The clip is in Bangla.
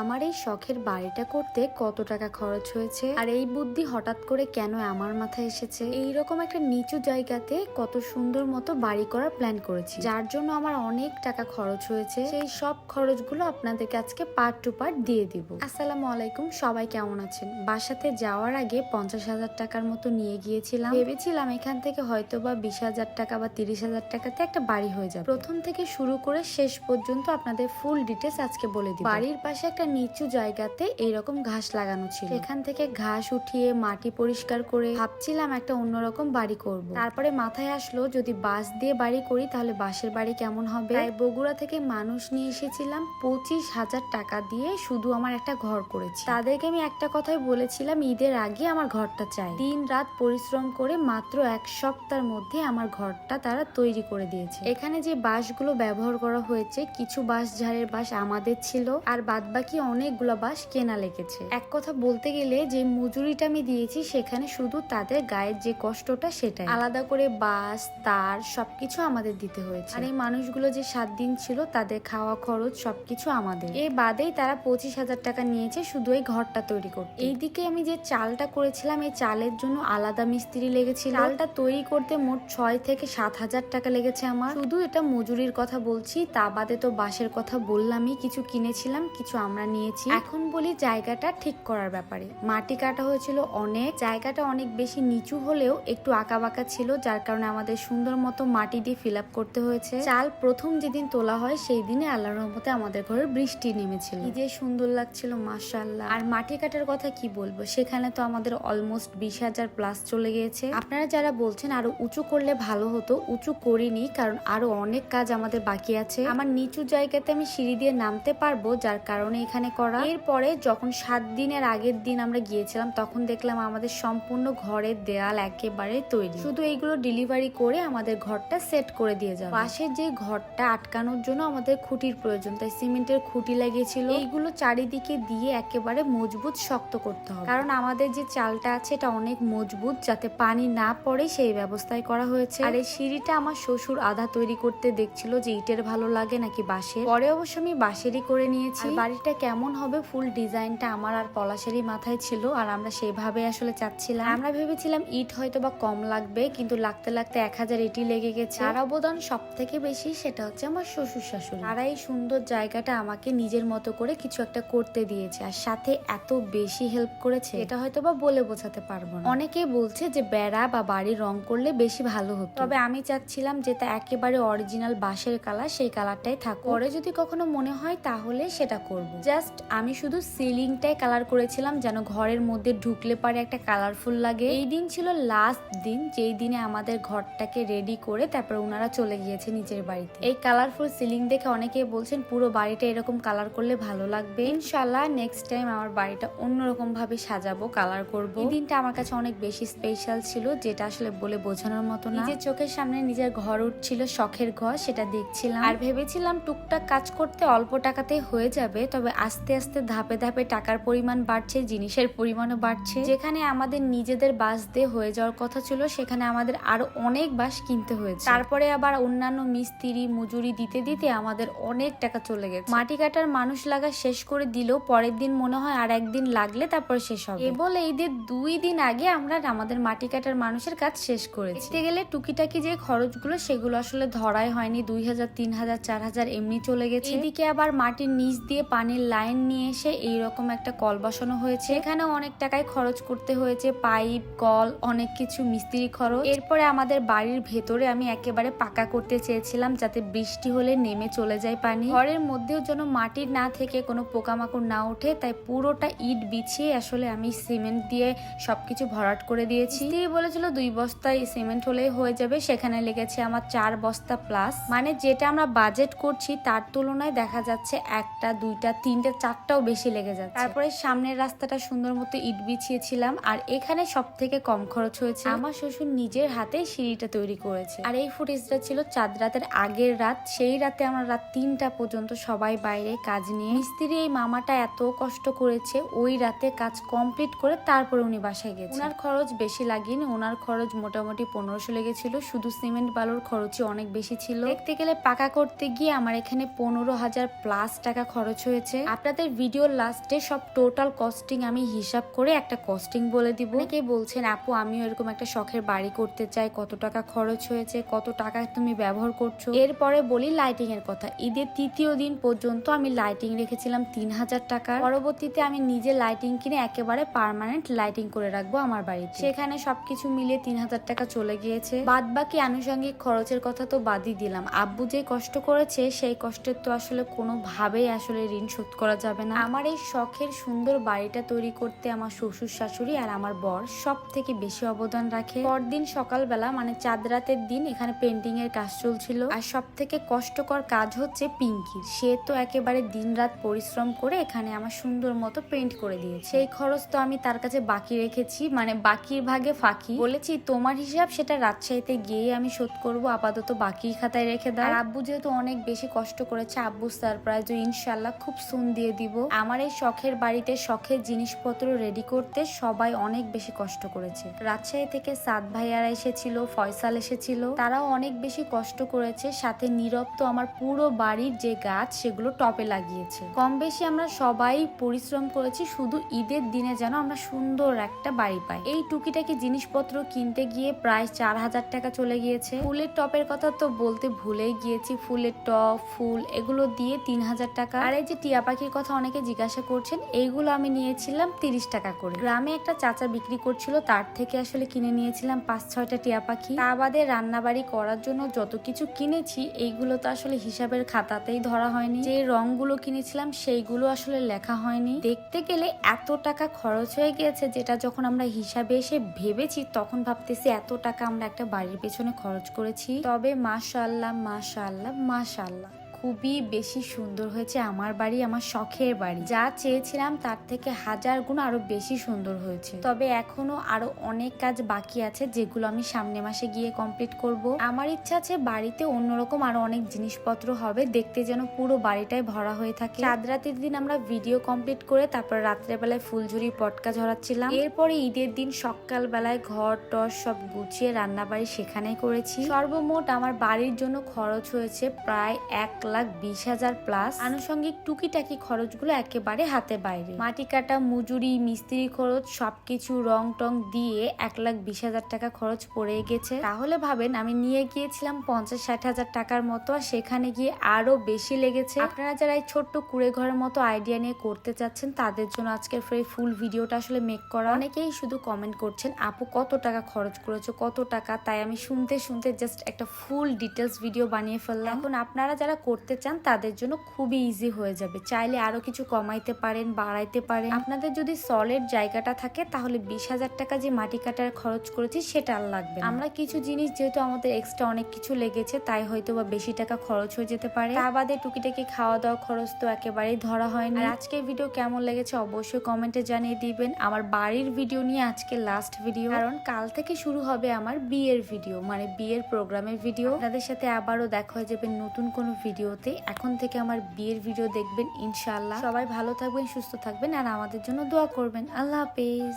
আমার এই শখের বাড়িটা করতে কত টাকা খরচ হয়েছে? আর এই বুদ্ধি হঠাৎ করে কেন আমার মাথায় এসেছে? এই রকম একটা নিচু জায়গাতে কত সুন্দর মতো বাড়ি করার প্ল্যান করেছি। যার জন্য আমার অনেক টাকা খরচ হয়েছে। সেই সব খরচগুলো আপনাদেরকে আজকে পার্ট টু পার্ট দিয়ে দিব। আসসালামু আলাইকুম, সবাই কেমন আছেন? বাসাতে যাওয়ার আগে পঞ্চাশ হাজার টাকার মতো নিয়ে গিয়েছিলাম। ভেবেছিলাম এখান থেকে হয়তো বা বিশ হাজার টাকা বা তিরিশ হাজার টাকাতে একটা বাড়ি হয়ে যাবে। প্রথম থেকে শুরু করে শেষ পর্যন্ত আপনাদের ফুল ডিটেলস আজকে বলে দিই বাড়ির পাশে একটা নিচু জায়গাতে এইরকম ঘাস লাগানো ছিল। এখান থেকে ঘাস উঠিয়ে মাটি পরিষ্কার করে ভাবছিলাম একটা অন্যরকম বাড়ি করব। তারপরে মাথায় আসলো, যদি বাঁশ দিয়ে বাড়ি করি তাহলে বাঁশের বাড়ি কেমন হবে? তাই বগুড়া থেকে মানুষ নিয়ে এসেছিলাম পঁচিশ হাজার টাকা দিয়ে শুধু আমার একটা ঘর করেছি। তাদেরকে আমি একটা কথাই বলেছিলাম, ঈদের আগে আমার ঘরটা চাই। দিন রাত পরিশ্রম করে মাত্র এক সপ্তাহের মধ্যে আমার ঘরটা তারা তৈরি করে দিয়েছে। এখানে যে বাঁশগুলো ব্যবহার করা হয়েছে, কিছু বাঁশ ঝাড়ের বাঁশ আমাদের ছিল। আর বাদ বাকি অনেকগুলো বাঁশ কেনা লেগেছে। এক কথা বলতে গেলে যে মজুরিটা আমি দিয়েছি সেখানে শুধু তাদের গায়ের যে কষ্টটা সেটাই। আলাদা করে বাস তার সবকিছু আমাদের দিতে হয়েছে। আর এই মানুষগুলো যে সাত দিন ছিল তাদের খাওয়া খরচ সবকিছু আমাদের। এর বাদেই তারা পঁচিশ হাজার টাকা নিয়েছে শুধু এই ঘরটা তৈরি করতে। এইদিকে আমি যে চালটা করেছিলাম, এই চালের জন্য আলাদা মিস্ত্রি লেগেছিল। চালটা তৈরি করতে মোট ছয় থেকে সাত হাজার টাকা লেগেছে আমার। শুধু এটা মজুরির কথা বলছি, তা বাদে তো বাসের কথা বললামই। কিছু কিনেছিলাম, কিছু আমরা নিয়েছি। এখন বলি জায়গাটা ঠিক করার ব্যাপারে। মাটি কাটা হয়েছিল অনেক। জায়গাটা অনেক বেশি নিচু হলেও একটু আঁকা বাঁকা ছিল, যার কারণে আমাদের সুন্দর মতো মাটি দিয়ে ফিল করতে হয়েছে। চাল প্রথম যেদিন তোলা হয়, সেই দিনে আল্লাহর রহমতে আমাদের ঘরে বৃষ্টি নেমেছিল। কি যে সুন্দর লাগছিল, মাশাআল্লাহ। আর মাটি কাটার কথা কি বলব? সেখানে তো আমাদের অলমোস্ট বিশ হাজার প্লাস চলে গিয়েছে। আপনারা যারা বলছেন আরও উঁচু করলে ভালো হতো, উঁচু করিনি, কারণ আরও অনেক কাজ আমাদের বাকি আছে। আমার নিচু জায়গাতে আমি সিঁড়ি দিয়ে নামতে পারব, যার কারণে এখানে করা। এরপরে যখন সাত দিনের আগের দিন আমরা গিয়েছিলাম, তখন দেখলাম আমাদের সম্পূর্ণ ঘরের দেয়াল একেবারে তৈরি। শুধু এইগুলো ডেলিভারি করে আমাদের ঘরটা সেট করে দিয়ে যাবে। পাশের যে ঘরটা আটকানোর জন্য আমাদের খুঁটির প্রয়োজন, তাই সিমেন্টের খুঁটি লাগিয়েছিল এইগুলো চারিদিকে দিয়ে একেবারে মজবুত, শক্ত করতে হবে। কারণ আমাদের যে চালটা আছে, এটা অনেক মজবুত, যাতে পানি না পড়ে, সেই ব্যবস্থায় করা হয়েছে। আর এই সিঁড়িটা আমার শ্বশুর আধা তৈরি করতে দেখছিল যে ইটের ভালো লাগে নাকি বাঁশের। পরে অবশ্য আমি বাঁশেরই করে নিয়েছি। বাড়িটা কেমন হবে ফুল ডিজাইনটা আমার আর পলাশেরই মাথায় ছিল, আর আমরা সেভাবে আসলে চাচ্ছিলাম। আমরা ভেবেছিলাম ইট হয়তো বা কম লাগবে, কিন্তু লাগতে লাগতে এক হাজার ইটই লেগে গেছে। আর অবদান সব থেকে বেশি সেটা হচ্ছে আমার শ্বশুর শাশুড়ি। তারা এই সুন্দর জায়গাটা আমাকে নিজের মতো করে কিছু একটা করতে দিয়েছে, আর সাথে এত বেশি হেল্প করেছে, এটা হয়তো বা বলে বোঝাতে পারব না। অনেকেই বলছে যে বেড়া বা বাড়ি রং করলে বেশি ভালো হতো। তবে আমি চাচ্ছিলাম যে তা একেবারে অরিজিনাল বাঁশের কালার, সেই কালারটাই থাকুক। পরে যদি কখনো মনে হয় তাহলে সেটা করব। জাস্ট আমি শুধু সিলিংটাই কালার করেছিলাম যেন ঘরের মধ্যে ঢুকলে পারে একটা কালারফুল লাগে। এই দিন ছিল লাস্ট দিন, যেই দিনে আমাদের ঘরটাকে রেডি করে তারপর ওনারা চলে গিয়েছে নিজের বাড়িতে। এই কালারফুল সিলিং দেখে অনেকে বলছেন, পুরো বাড়িটা এরকম কালার করলে ভালো লাগবে। ইনশাল্লাহ নেক্সট টাইম আমার বাড়িটা অন্যরকম ভাবে সাজাবো, কালার করব। এই দিনটা আমার কাছে অনেক বেশি স্পেশাল ছিল, যেটা আসলে বলে বোঝানোর মতো না। নিজের চোখের সামনে নিজের ঘর উঠছিল, শখের ঘর, সেটা দেখছিলাম। আর ভেবেছিলাম টুকটাক কাজ করতে অল্প টাকাতে হয়ে যাবে, তবে আস্তে আস্তে ধাপে ধাপে টাকার পরিমাণ বাড়ছে জিনিসের পরিমাণও বাড়ছে। যেখানে আমাদের নিজেদের বাস দিয়ে হয়ে যাওয়ার কথা ছিল সেখানে আমাদের আরও অনেক বাস কিনতে হয়েছে। তারপরে আবার অন্যান্য মিস্ত্রি মজুরি দিতে দিতে আমাদের অনেক টাকা চলে গেছে। মাটি কাটার মানুষ লাগা শেষ করে দিলেও পরের দিন মনে হয় আর একদিন লাগলে তারপর শেষ হবে। কেবল ঈদের দুই দিন আগে আমরা আমাদের মাটি কাটার মানুষের কাজ শেষ করেছি। দেখতে গেলে টুকিটাকি যে খরচগুলো সেগুলো আসলে ধরাই হয়নি। দুই হাজার তিন হাজার চার হাজার এমনি চলে গেছে। এদিকে আবার মাটির নিচ দিয়ে পানির লাইন নিয়ে এসে এইরকম একটা কল বসানো হয়েছে। এখানে অনেক টাকায় খরচ করতে হয়েছে, পাইপ, কল, অনেক কিছু, মিস্ত্রি খরচ। এরপরে আমাদের বাড়ির ভেতরে আমি একেবারে পাকা করতে চেয়েছিলাম যাতে বৃষ্টি হলে নেমে চলে যায় পানি। ঘরের মধ্যেও যেন মাটির না থেকে কোনো পোকামাকড় না ওঠে, তাই পুরোটা ইট বিছিয়ে আসলে আমি সিমেন্ট দিয়ে সবকিছু ভরাট করে দিয়েছি। স্ত্রী বলেছিল দুই বস্তায় সিমেন্ট হলেই হয়ে যাবে, সেখানে লেগেছে আমার চার বস্তা প্লাস। মানে যেটা আমরা বাজেট করছি, তার তুলনায় দেখা যাচ্ছে একটা, দুইটা তিনটা চারটাও বেশি লেগে যাচ্ছে। তারপরে সামনের রাস্তাটা সুন্দর মতো ইট বিছিয়েছিলাম, আর এখানে সব থেকে কম খরচ হয়েছে। আমার শ্বশুর নিজের হাতে সিঁড়িটা তৈরি করেছে। আর এই ফুটেজটা ছিল চাঁদ রাতের আগের রাত। সেই রাতে আমরা রাত তিনটা পর্যন্ত সবাই বাইরে কাজ নিয়ে, মিস্ত্রি এই মামাটা এত কষ্ট করেছে, ওই রাতে কাজ কমপ্লিট করে তারপরে উনি বাসায় গেছে। ওনার খরচ বেশি লাগেনি ওনার খরচ মোটামুটি পনেরোশো লেগেছিল। শুধু সিমেন্ট বালুর খরচই অনেক বেশি ছিল। দেখতে গেলে পাকা করতে গিয়ে আমার এখানে পনেরো হাজার প্লাস টাকা খরচ হয়েছে। আপনাদের ভিডিওর লাস্টে সব টোটাল কস্টিং আমি হিসাব করে একটা কস্টিং বলে দিব। অনেকেই বলছেন, আপু, আমিও এরকম একটা শখের বাড়ি করতে চাই। কত টাকা খরচ হয়েছে? কত টাকা তুমি ব্যবহার করছ? এরপরে বলি লাইটিং এর কথা। ঈদের তৃতীয় দিন পর্যন্ত আমি লাইটিং রেখেছিলাম তিন হাজার টাকা পরবর্তীতে আমি নিজে লাইটিং কিনে একেবারে পার্মানেন্ট লাইটিং করে রাখব আমার বাড়িতে। সেখানে সবকিছু মিলিয়ে তিন হাজার টাকা চলে গিয়েছে। বাদ বাকি আনুষঙ্গিক খরচের কথা তো বাদই দিলাম। আব্বু যে কষ্ট করেছে, সেই কষ্টের তো আসলে কোনোভাবেই আসলে ঋণ শোধ করা যাবে না। আমার এই শখের সুন্দর বাড়িটা তৈরি করতে আমার শ্বশুর শাশুড়ি আর আমার বর সব থেকে বেশি অবদান রাখে। পরদিন সকালবেলা মানে চাঁদ রাতের দিন, এখানে পেন্টিং এর কাজ চলছিল। আর সব থেকে কষ্টকর কাজ হচ্ছে পিঙ্কির সে তো একেবারে দিনরাত পরিশ্রম করে এখানে আমার সুন্দর মতো পেন্ট করে দিয়েছে। সেই খরচ তো আমি তার কাছে বাকি রেখেছি মানে বাকির ভাগে ফাঁকি। বলেছি, তোমার হিসাব সেটা রাজশাহীতে গিয়ে আমি শোধ করব, আপাতত বাকি খাতায় রেখে দাও। আব্বু যেহেতু অনেক বেশি কষ্ট করেছে আব্বু সারপ্রাইজ ইনশাল্লাহ খুব সুন দিয়ে দিব। আমার এই শখের বাড়িতে শখের জিনিসপত্র রেডি করতে সবাই অনেক বেশি কষ্ট করেছে। রাজশাহী থেকে সাদ ভাইয়ারা এসেছিল, ফয়সাল এসেছিল। তারাও অনেক বেশি কষ্ট করেছে। সাথে নীরব তো আমার পুরো বাড়ির যে গাছ, সেগুলো টপে লাগিয়েছে। কম বেশি আমরা সবাই পরিশ্রম করেছি, শুধু ঈদের দিনে যেন আমরা সুন্দর একটা বাড়ি পাই। এই টুকিটাকি জিনিসপত্র কিনতে গিয়ে প্রায় চার হাজার টাকা চলে গিয়েছে। ফুলের টপের কথা তো বলতে ভুলেই গিয়েছি। ফুলের টপ ফুল, এগুলো দিয়ে তিন হাজার টাকা। আর এই যে টিয়া পাখির কথা অনেকে জিজ্ঞাসা করছেন, এইগুলো আমি নিয়েছিলাম তিরিশ টাকা করে। গ্রামে একটা চাচা বিক্রি করছিল, তার থেকে আসলে কিনে নিয়েছিলাম পাঁচ, ছয়টা টিয়া পাখি। তা বাদে রান্নাবাড়ি করার জন্য যত কিছু কিনেছি, এইগুলো তো আসলে হিসাবের খাতাতেই ধরা হয়নি। যে রংগুলো কিনেছিলাম, সেইগুলো আসলে লেখা হয়নি। দেখতে গেলে এত টাকা খরচ হয়ে গিয়েছে, যেটা যখন আমরা হিসাবে এসে ভেবেছি, তখন ভাবতেছি এত টাকা আমরা একটা বাড়ির পেছনে খরচ করেছি। তবে মাশাল্লাহ মাশাল্লাহ মাশাল্লাহ। খুবই বেশি সুন্দর হয়েছে আমার বাড়ি, আমার শখের বাড়ি। যা চেয়েছিলাম তার থেকে হাজার গুণ আরও বেশি সুন্দর হয়েছে। তবে এখনও আরও অনেক কাজ বাকি আছে যেগুলো আমি সামনে মাসে গিয়ে কমপ্লিট করব। আমার ইচ্ছা আছে বাড়িতে অন্যরকম আরও অনেক জিনিসপত্র হবে, দেখতে যেন পুরো বাড়িটাই ভরা হয়ে থাকে। চাঁদ রাতের দিন আমরা ভিডিও কমপ্লিট করে তারপর রাত্রেবেলায় বেলায় ফুলঝুরি পটকা ঝরাচ্ছিলাম। এরপরে ঈদের দিন সকাল বেলায় ঘর, টর সব গুছিয়ে রান্না বাড়ি সেখানেই করেছি। সর্বমোট আমার বাড়ির জন্য খরচ হয়েছে প্রায় এক লাখ বিশ হাজার প্লাস আনুষঙ্গিক টুকিটাকি খরচগুলো একেবারে হাতে বাইরে। মাটি কাটা, মজুরি, মিস্ত্রি খরচ, সবকিছু রং টং দিয়ে এক লাখ বিশ হাজার টাকা খরচ পড়ে গেছে। তাহলে ভাবেন, আমি নিয়ে গিয়েছিলাম পঞ্চাশ ষাট হাজার টাকার মতো সেখানে গিয়ে আরও বেশি লেগেছে। আপনারা যারা এই ছোট্ট কুড়ে ঘরের মতো আইডিয়া নিয়ে করতে চাচ্ছেন, তাদের জন্য আজকের ফ্রি ফুল ভিডিওটা আসলে মেক করা। অনেকেই শুধু কমেন্ট করছেন, আপু, কত টাকা খরচ করেছ? কত টাকা? তাই আমি শুনতে শুনতে জাস্ট একটা ফুল ডিটেলস ভিডিও বানিয়ে ফেললাম। এখন আপনারা যারা করতে চান, তাদের জন্য খুবই ইজি হয়ে যাবে। চাইলে আরও কিছু কমাইতে পারেন, বাড়াইতে পারেন। আপনাদের যদি সলিড জায়গাটা থাকে, তাহলে বিশ হাজার টাকা যে মাটি কাটার খরচ করেছি, সেটা আর লাগবে আমরা কিছু জিনিস যেহেতু আমাদের এক্সট্রা অনেক কিছু লেগেছে, তাই হয়তো বা বেশি টাকা খরচ হয়ে যেতে পারে। তা বাদে টুকিটাকি খাওয়া দাওয়া খরচ তো একেবারেই ধরা হয়নি। আর আজকের ভিডিও কেমন লেগেছে, অবশ্যই কমেন্টে জানিয়ে দিবেন। আমার বাড়ির ভিডিও নিয়ে আজকে লাস্ট ভিডিও কারণ কাল থেকে শুরু হবে আমার বিয়ের ভিডিও মানে বিয়ের প্রোগ্রামের ভিডিও আপনাদের সাথে আবারও দেখা হয়ে যাবে নতুন কোনো ভিডিওতে। এখন থেকে আমার বিয়ের ভিডিও দেখবেন ইনশাল্লাহ সবাই ভালো থাকবেন, সুস্থ থাকবেন, আর আমাদের জন্য দোয়া করবেন। আল্লাহ হাফেজ।